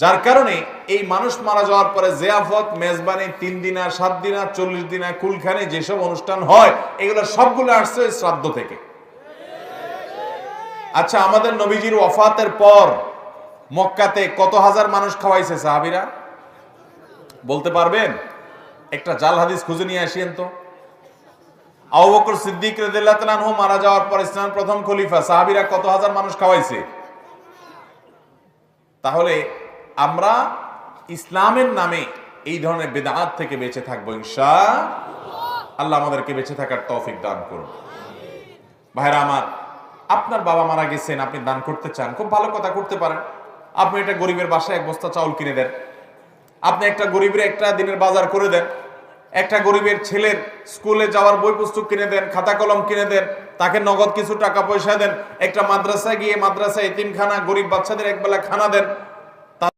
যার কারণে এই মানুষ মারা যাওয়ার পরে জিয়াফত, মেজবানি, তিন দিনা, সাত দিনা, চল্লিশ দিনা, কুলখানে যেসব অনুষ্ঠান হয়, এগুলো সবগুলো আসছে শ্রাদ্ধ থেকে। আচ্ছা আমাদের নবীজির ওয়াফাতের পর মক্কাতে কত হাজার মানুষ খাওয়াইছে সাহাবিরা? বলতে পারবেন? একটা জাল হাদিস খুঁজে নিয়ে আসিয়েন তো। আবু বকর সিদ্দিক আনহু মারা যাওয়ার পর ইসলামের প্রথম খলিফা, সাহাবিরা কত হাজার মানুষ খাওয়াইছে? তাহলে আমরা ইসলামের নামে এই ধরনের বেদাত থেকে বেঁচে থাকব ইনশা আল্লাহ আমাদেরকে বেঁচে থাকার তৌফিক দান করুন। ভাইরা আমার, আপনার বাবা মারা গেছেন, আপনি দান করতে চান, খুব ভালো কথা করতে পারেন। আপনি একটা গরিবের বাসায় এক বস্তা চাউল কিনে দেন। আপনি একটা গরিবের একটা দিনের বাজার করে দেন। একটা গরিবের ছেলের স্কুলে যাওয়ার বই পুস্তক কিনে দেন, খাতা কলম কিনে দেন, তাকে নগদ কিছু টাকা পয়সা দেন, একটা মাদ্রাসায় গিয়ে মাদ্রাসা এতিমখানা, গরিব বাচ্চাদের একবেলা খানা দেন।